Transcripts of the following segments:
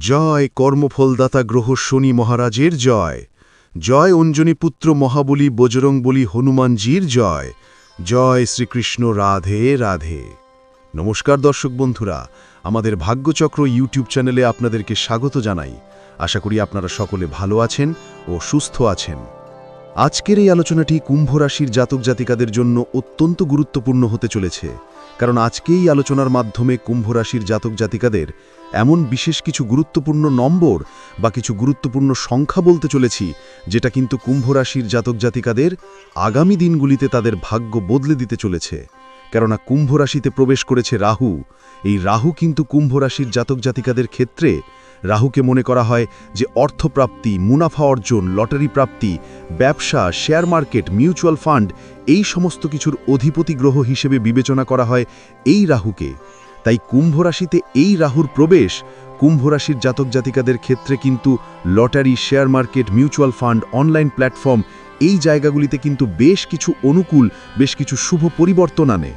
জয় কর্মফলদাতা গ্রহ শনি মহারাজের জয়। জয় অঞ্জনী পুত্র মহাবলী বজরং বলি হনুমানজির জয়। জয় শ্রীকৃষ্ণ রাধে রাধে। নমস্কার দর্শক বন্ধুরা, আমাদের ভাগ্যচক্র ইউটিউব চ্যানেলে আপনাদেরকে স্বাগত জানাই। আশা করি আপনারা সকলে ভালো আছেন ও সুস্থ আছেন। আজকের এই আলোচনাটি কুম্ভ রাশির জাতক জাতিকাদের জন্য অত্যন্ত গুরুত্বপূর্ণ হতে চলেছে। কারণ আজকেই আলোচনার মাধ্যমে কুম্ভ রাশির জাতক জাতিকাদের এমন বিশেষ কিছু গুরুত্বপূর্ণ নম্বর বা কিছু গুরুত্বপূর্ণ সংখ্যা বলতে চলেছি, যেটা কিন্তু কুম্ভ রাশির জাতক জাতিকাদের আগামী দিনগুলিতে তাদের ভাগ্য বদলে দিতে চলেছে। কেননা কুম্ভ রাশিতে প্রবেশ করেছে রাহু। এই রাহু কিন্তু কুম্ভ রাশির জাতক জাতিকাদের ক্ষেত্রে রাহুকে মনে করা হয় যে অর্থপ্রাপ্তি, মুনাফা অর্জন, লটারি প্রাপ্তি, ব্যবসা, শেয়ার মার্কেট, মিউচুয়াল ফান্ড এই সমস্ত কিছুর অধিপতি গ্রহ হিসেবে বিবেচনা করা হয় এই রাহুকে। তাই কুম্ভ রাশিতে এই রাহুর প্রবেশ, কুম্ভ রাশির জাতক জাতিকাদের ক্ষেত্রে কিন্তু lottery, share market, mutual fund, online platform এই জায়গাগুলিতে কিন্তু বেশ কিছু অনুকূল, বেশ কিছু শুভ পরিবর্তন আনে।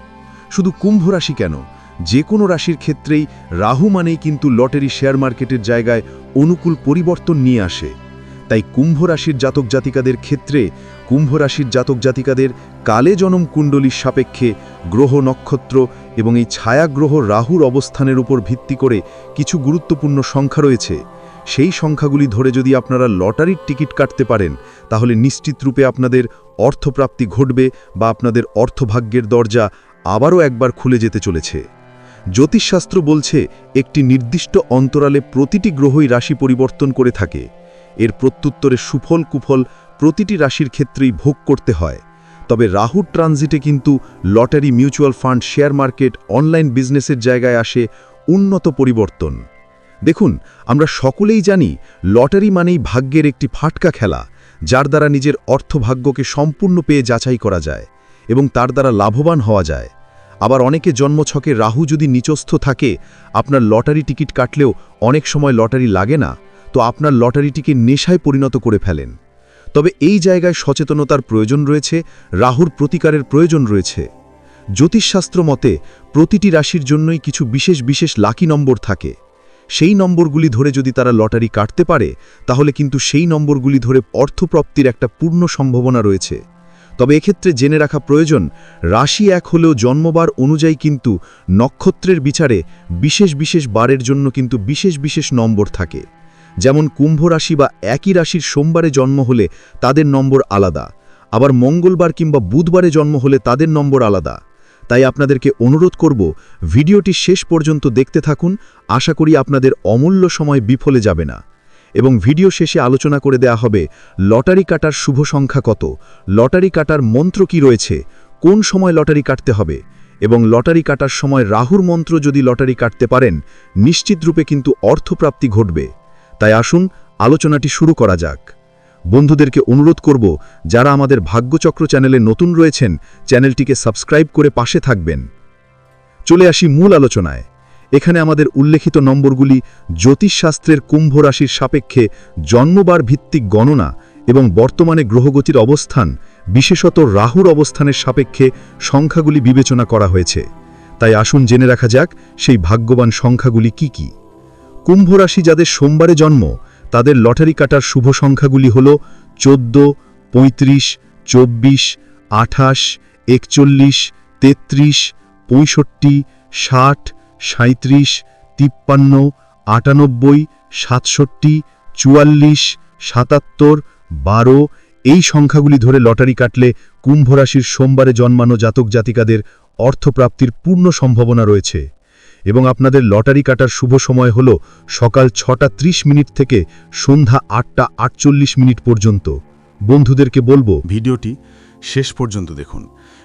শুধু কুম্ভ রাশি কেন? যে কোনো রাশির ক্ষেত্রেই রাহু মানেই কিন্তু লটারি শেয়ার মার্কেটের জায়গায় অনুকূল পরিবর্তন নিয়ে আসে। তাই কুম্ভ রাশির জাতক জাতিকাদের ক্ষেত্রে কুম্ভ রাশির জাতক জাতিকাদের কালে জনম কুণ্ডলীর সাপেক্ষে গ্রহ নক্ষত্র এবং এই ছায়াগ্রহ রাহুর অবস্থানের উপর ভিত্তি করে কিছু গুরুত্বপূর্ণ সংখ্যা রয়েছে। সেই সংখ্যাগুলি ধরে যদি আপনারা লটারির টিকিট কাটতে পারেন, তাহলে নিশ্চিত রূপে আপনাদের অর্থপ্রাপ্তি ঘটবে বা আপনাদের অর্থভাগ্যের দরজা আবারও একবার খুলে যেতে চলেছে। জ্যোতিষশাস্ত্র বলছে, একটি নির্দিষ্ট অন্তরালে প্রতিটি গ্রহই রাশি পরিবর্তন করে থাকে। এর প্রত্যুত্তরে সুফল কুফল প্রতিটি রাশির ক্ষেত্রেই ভোগ করতে হয়। তবে রাহুর ট্রানজিটে কিন্তু lottery, mutual fund, share market, online বিজনেসের জায়গায় আসে উন্নত পরিবর্তন। দেখুন, আমরা সকলেই জানি লটারি মানেই ভাগ্যের একটি ফাটকা খেলা, যার দ্বারা নিজের অর্থভাগ্যকে সম্পূর্ণ পেয়ে যাচাই করা যায় এবং তার দ্বারা লাভবান হওয়া যায়। আবার অনেকে জন্মছকে রাহু যদি নিচস্থ থাকে, আপনার লটারি টিকিট কাটলেও অনেক সময় লটারি লাগে না, তো আপনার লটারিটিকে নেশায় পরিণত করে ফেলেন। তবে এই জায়গায় সচেতনতার প্রয়োজন রয়েছে, রাহুর প্রতিকারের প্রয়োজন রয়েছে। জ্যোতিষশাস্ত্র মতে, প্রতিটি রাশির জন্যই কিছু বিশেষ বিশেষ লাকি নম্বর থাকে। সেই নম্বরগুলি ধরে যদি তারা লটারি কাটতে পারে, তাহলে কিন্তু সেই নম্বরগুলি ধরে অর্থপ্রাপ্তির একটা পূর্ণ সম্ভাবনা রয়েছে। তবে এক্ষেত্রে জেনে রাখা প্রয়োজন, রাশি এক হলেও জন্মবার অনুযায়ী কিন্তু নক্ষত্রের বিচারে বিশেষ বিশেষ বারের জন্য কিন্তু বিশেষ বিশেষ নম্বর থাকে। যেমন কুম্ভ রাশি বা একই রাশির সোমবারে জন্ম হলে তাদের নম্বর আলাদা, আবার মঙ্গলবার কিংবা বুধবারে জন্ম হলে তাদের নম্বর আলাদা। তাই আপনাদেরকে অনুরোধ করব, ভিডিওটি শেষ পর্যন্ত দেখতে থাকুন, আশা করি আপনাদের অমূল্য সময় বিফলে যাবে না। এবং ভিডিও শেষে আলোচনা করে দেয়া হবে, লটারি কাটার শুভ সংখ্যা কত, লটারি কাটার মন্ত্র কি রয়েছে, কোন সময় লটারি কাটতে হবে, এবং লটারি কাটার সময় রাহুর মন্ত্র যদি লটারি কাটতে পারেন, নিশ্চিত রূপে কিন্তু অর্থপ্রাপ্তি ঘটবে। তাই আসুন, আলোচনাটি শুরু করা যাক। বন্ধুদেরকে অনুরোধ করব, যারা আমাদের ভাগ্যচক্র চ্যানেলে নতুন রয়েছেন, চ্যানেলটিকে সাবস্ক্রাইব করে পাশে থাকবেন। চলে আসি মূল আলোচনায়। এখানে আমাদের উল্লেখিত নম্বরগুলি জ্যোতিষশাস্ত্রের কুম্ভ রাশির সাপেক্ষে জন্মবার ভিত্তিক গণনা এবং বর্তমানে গ্রহগতির অবস্থান, বিশেষত রাহুর অবস্থানের সাপেক্ষে সংখ্যাগুলি বিবেচনা করা হয়েছে। তাই আসুন জেনে রাখা যাক সেই ভাগ্যবান সংখ্যাগুলি কি কি। কুম্ভ রাশি যাদের সোমবারে জন্ম, তাদের লটারি কাটার শুভ সংখ্যাগুলি হল চোদ্দ, পঁয়ত্রিশ, চব্বিশ, আঠাশ, একচল্লিশ, তেত্রিশ, পঁয়ষট্টি, ষাট সাঁত্রিশ তিপ্পান্ন, আটানব্বই, সাতষট্টি, চুয়াল্লিশ, সাতাত্তর, বারো, এই সংখ্যাগুলি ধরে লটারি কাটলে কুম্ভ রাশির সোমবারে জন্মানো জাতক জাতিকাদের অর্থপ্রাপ্তির পূর্ণ সম্ভাবনা রয়েছে এবং আপনাদের লটারি কাটার শুভ সময় হল সকাল ছটা ত্রিশ মিনিট থেকে সন্ধ্যা আটটা আটচল্লিশ মিনিট পর্যন্ত। বন্ধুদেরকে বলব, ভিডিওটি শেষ পর্যন্ত দেখুন।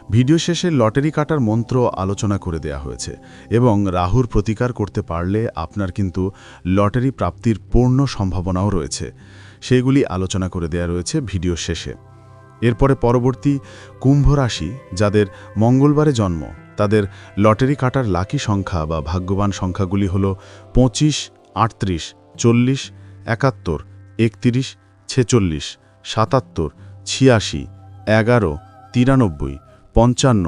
ভিডিও শেষে লটারি কাটার মন্ত্র আলোচনা করে দেয়া হয়েছে এবং রাহুর প্রতিকার করতে পারলে আপনার কিন্তু লটারি প্রাপ্তির পূর্ণ সম্ভাবনাও রয়েছে। সেগুলি আলোচনা করে দেয়া রয়েছে ভিডিও শেষে। এরপরে পরবর্তী কুম্ভ রাশি, যাদের মঙ্গলবারে জন্ম, তাদের লটারি কাটার লাকি সংখ্যা বা ভাগ্যবান সংখ্যাগুলি হল পঁচিশ, আটত্রিশ, চল্লিশ, একাত্তর, একত্রিশ, ছেচল্লিশ, সাতাত্তর, ছিয়াশি, এগারো, তিরানব্বই পঞ্চান্ন,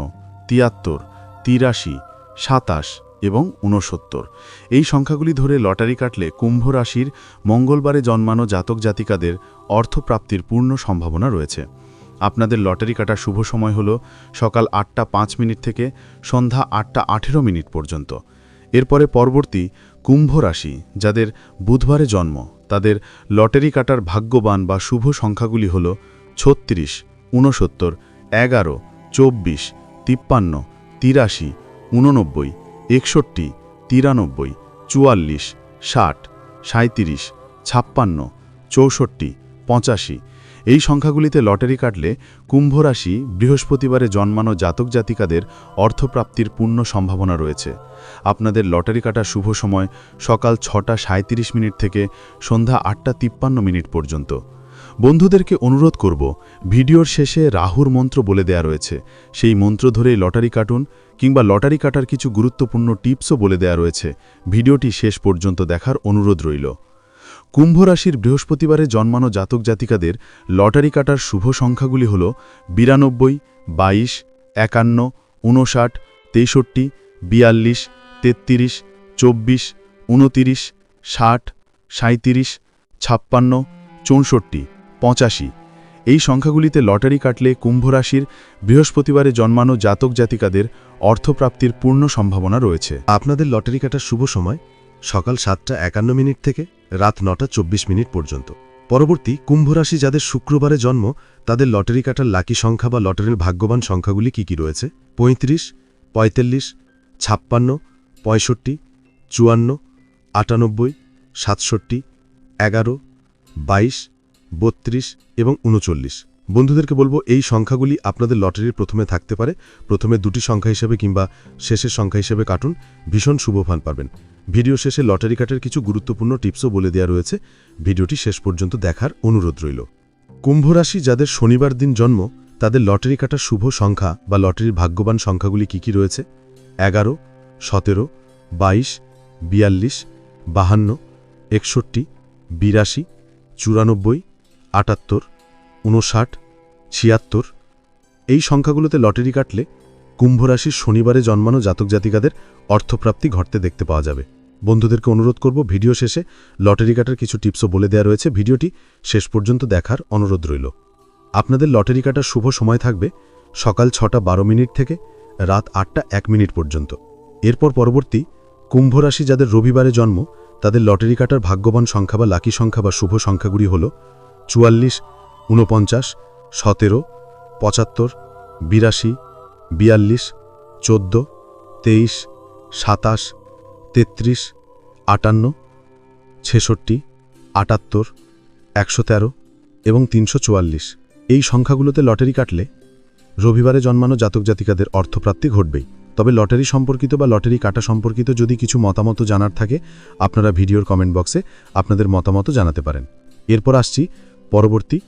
তিয়াত্তর, তিরাশি, সাতাশ এবং ঊনসত্তর। এই সংখ্যাগুলি ধরে লটারি কাটলে কুম্ভ রাশির মঙ্গলবারে জন্মানো জাতক জাতিকাদের অর্থপ্রাপ্তির পূর্ণ সম্ভাবনা রয়েছে। আপনাদের লটারি কাটার শুভ সময় হল সকাল আটটা পাঁচ মিনিট থেকে সন্ধ্যা আটটা আঠেরো মিনিট পর্যন্ত। এরপরে পরবর্তী কুম্ভ রাশি, যাদের বুধবারে জন্ম, তাদের লটারি কাটার ভাগ্যবান বা শুভ সংখ্যাগুলি হল ছত্রিশ, ঊনসত্তর, এগারো চব্বিশ, তিপ্পান্ন, তিরাশি উননব্বই একষট্টি, তিরানব্বই, চুয়াল্লিশ, ষাট সাঁত্রিশ ছাপ্পান্ন, চৌষট্টি, পঁচাশি। এই সংখ্যাগুলিতে লটারি কাটলে কুম্ভরাশি বৃহস্পতিবারে জন্মানো জাতক জাতিকাদের অর্থপ্রাপ্তির পূর্ণ সম্ভাবনা রয়েছে। আপনাদের লটারি কাটা শুভ সময় সকাল ছটা সাঁত্রিশ মিনিট থেকে সন্ধ্যা আটটা তিপ্পান্ন মিনিট পর্যন্ত। বন্ধুদেরকে অনুরোধ করব, ভিডিওর শেষে রাহুর মন্ত্র বলে দেয়া রয়েছে। সেই মন্ত্র ধরেই লটারি কাটুন কিংবা লটারি কাটার কিছু গুরুত্বপূর্ণ টিপসও বলে দেয়া রয়েছে। ভিডিওটি শেষ পর্যন্ত দেখার অনুরোধ রইল। কুম্ভ রাশির বৃহস্পতিবারে জন্মানো জাতক জাতিকাদের লটারি কাটার শুভ সংখ্যাগুলি হল বিরানব্বই, বাইশ, একান্ন উনষাট তেষট্টি, বিয়াল্লিশ, তেত্রিশ, চব্বিশ উনতিরিশ ষাট সাঁত্রিশ ছাপ্পান্ন চৌষট্টি, পঁচাশি। এই সংখ্যাগুলিতে লটারি কাটলে কুম্ভরাশির বৃহস্পতিবারে জন্মানো জাতক জাতিকাদের অর্থপ্রাপ্তির পূর্ণ সম্ভাবনা রয়েছে। আপনাদের লটারি কাটার শুভ সময় সকাল সাতটা একান্ন মিনিট থেকে রাত নটা চব্বিশ মিনিট পর্যন্ত। পরবর্তী কুম্ভরাশি যাদের শুক্রবারে জন্ম, তাদের লটারি কাটার লাকি সংখ্যা বা লটারির ভাগ্যবান সংখ্যাগুলি কি কি রয়েছে? পঁয়ত্রিশ, পঁয়তাল্লিশ, ছাপ্পান্ন, পঁয়ষট্টি, চুয়ান্ন, আটানব্বই, সাতষট্টি, এগারো বাইশ, বত্রিশ এবং উনচল্লিশ। বন্ধুদেরকে বলব, এই সংখ্যাগুলি আপনাদের লটারির প্রথমে থাকতে পারে। প্রথমে দুটি সংখ্যা হিসেবে কিংবা শেষের সংখ্যা হিসেবে কাটুন। ভীষণ শুভ ফান পাবেন। ভিডিও শেষে লটারি কাটার কিছু গুরুত্বপূর্ণ টিপসও বলে দেওয়া রয়েছে। ভিডিওটি শেষ পর্যন্ত দেখার অনুরোধ রইল। কুম্ভ রাশি যাদের শনিবার দিন জন্ম, তাদের লটারি কাটার শুভ সংখ্যা বা লটারির ভাগ্যবান সংখ্যাগুলি কি কি রয়েছে? এগারো, সতেরো, বাইশ, বিয়াল্লিশ, বাহান্ন, একষট্টি, বিরাশি চুরানব্বই, আটাত্তর উনষাট ছিয়াত্তর, এই সংখ্যাগুলোতে লটারি কাটলে কুম্ভরাশির শনিবারে জন্মানো জাতক জাতিকাদের অর্থপ্রাপ্তি ঘটতে দেখতে পাওয়া যাবে। বন্ধুদেরকে অনুরোধ করব, ভিডিও শেষে লটারি কাটার কিছু টিপসও বলে দেওয়া রয়েছে। ভিডিওটি শেষ পর্যন্ত দেখার অনুরোধ রইল। আপনাদের লটারি কাটার শুভ সময় থাকবে সকাল ছটা বারো মিনিট থেকে রাত আটটা এক মিনিট পর্যন্ত। এরপর পরবর্তী কুম্ভ রাশি যাদের রবিবারে জন্ম তাদের লটারি কাটার ভাগ্যবান সংখ্যা বা লাকি সংখ্যা বা শুভ সংখ্যাগুলি হল চুয়াল্লিশ, ঊনপঞ্চাশ, সতেরো, পঁচাত্তর, বিরাশি, বিয়াল্লিশ, চোদ্দ, তেইশ, সাতাশ, তেত্রিশ, আটান্ন, ছেষট্টি, আটাত্তর, একশো তেরো এবং তিনশো চুয়াল্লিশ। এই সংখ্যাগুলোতে লটারি কাটলে রবিবারে জন্মানো জাতক জাতিকাদের অর্থপ্রাপ্তি ঘটবেই। তবে লটারি সম্পর্কিত বা লটারি কাটা সম্পর্কিত যদি কিছু মতামত জানার থাকে, আপনারা ভিডিওর কমেন্ট বক্সে আপনাদের মতামত জানাতে পারেন। এরপর আসছি পরবর্তী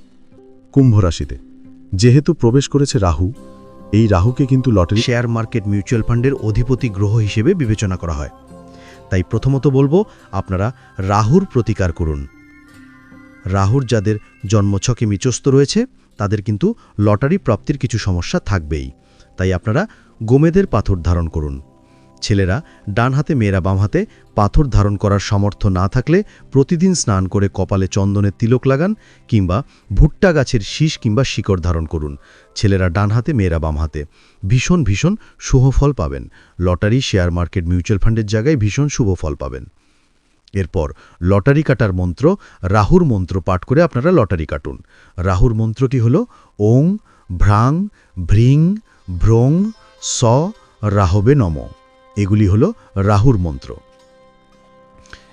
কুম্ভ রাশিতে যেহেতু প্রবেশ করেছে রাহু, এই রাহুকে কিন্তু লটারি শেয়ার মার্কেট মিউচুয়াল ফান্ডের অধিপতি গ্রহ হিসেবে বিবেচনা করা হয়। তাই প্রথমত বলব, আপনারা রাহুর প্রতিকার করুন। রাহুর যাদের জন্মছকে মিচস্ত রয়েছে, তাদের কিন্তু লটারি প্রাপ্তির কিছু সমস্যা থাকবেই। তাই আপনারা গোমেদের পাথর ধারণ করুন। ছেলেরা ডান হাতে মেয়েরা বাম হাতে পাথর ধারণ করার সামর্থ্য না থাকলে প্রতিদিন স্নান করে কপালে চন্দনের তিলক লাগান কিংবা ভুট্টা গাছের শীষ কিংবা শিকড় ধারণ করুন। ছেলেরা ডান হাতে মেয়েরা বাম হাতে ভীষণ ভীষণ শুভ ফল পাবেন। লটারি, শেয়ার মার্কেট, মিউচুয়াল ফান্ডের জায়গায় ভীষণ শুভ ফল পাবেন। এরপর লটারি কাটার মন্ত্র, রাহুর মন্ত্র পাঠ করে আপনারা লটারি কাটুন। রাহুর মন্ত্রটি হল ওং, ভ্রাং ভ্রিং ভ্রং স রাহবে নম। এগুলি হল রাহুর মন্ত্র।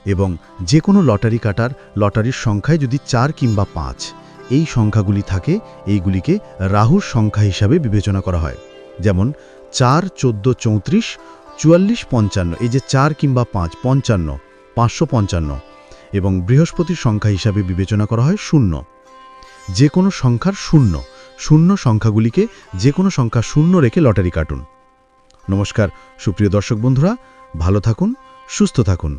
এবং যে কোনো লটারি কাটার লটারির সংখ্যায় যদি চার কিংবা পাঁচ, এই সংখ্যাগুলি থাকে, এইগুলিকে রাহুর সংখ্যা হিসাবে বিবেচনা করা হয়। যেমন চার, চোদ্দ, চৌত্রিশ, চুয়াল্লিশ, পঞ্চান্ন, এই যে চার কিংবা পাঁচ, পঞ্চান্ন, পাঁচশো পঞ্চান্ন, এবং বৃহস্পতির সংখ্যা হিসাবে বিবেচনা করা হয় শূন্য। যে কোনো সংখ্যার শূন্য শূন্য সংখ্যাগুলিকে যে কোনো সংখ্যা শূন্য রেখে লটারি কাটুন। নমস্কার, সুপ্রিয় দর্শক বন্ধুরা, ভালো থাকুন, সুস্থ থাকুন।